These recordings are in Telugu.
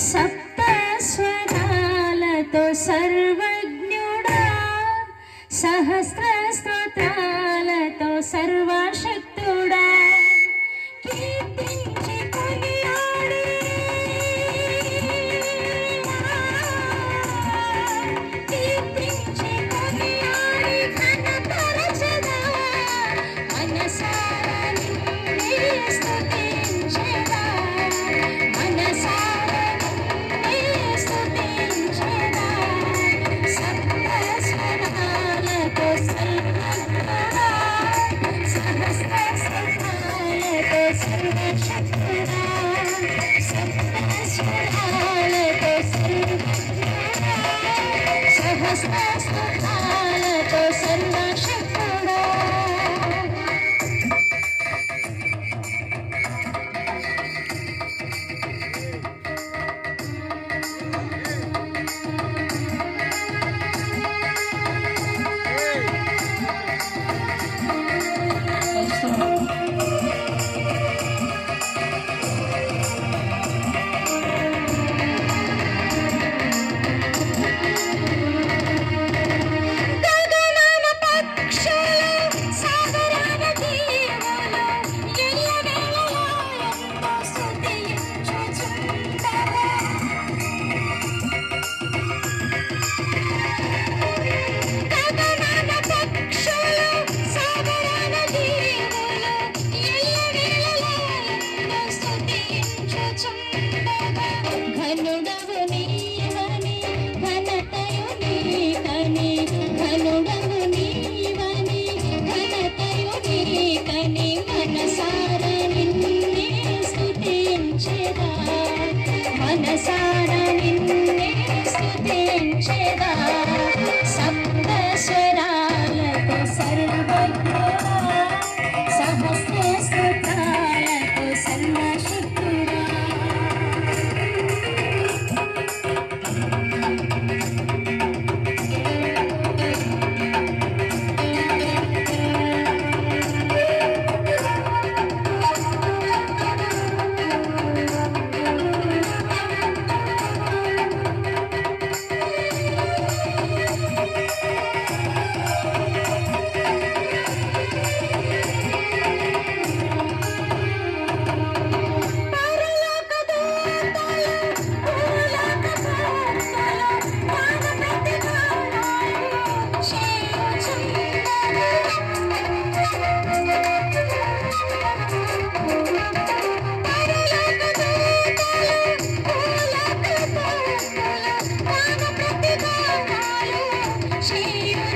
సప్తస్వరాలతో సర్వజ్ఞుడా సహస్రస్తోత్ర this. ಬೇಡ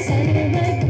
Saturday night.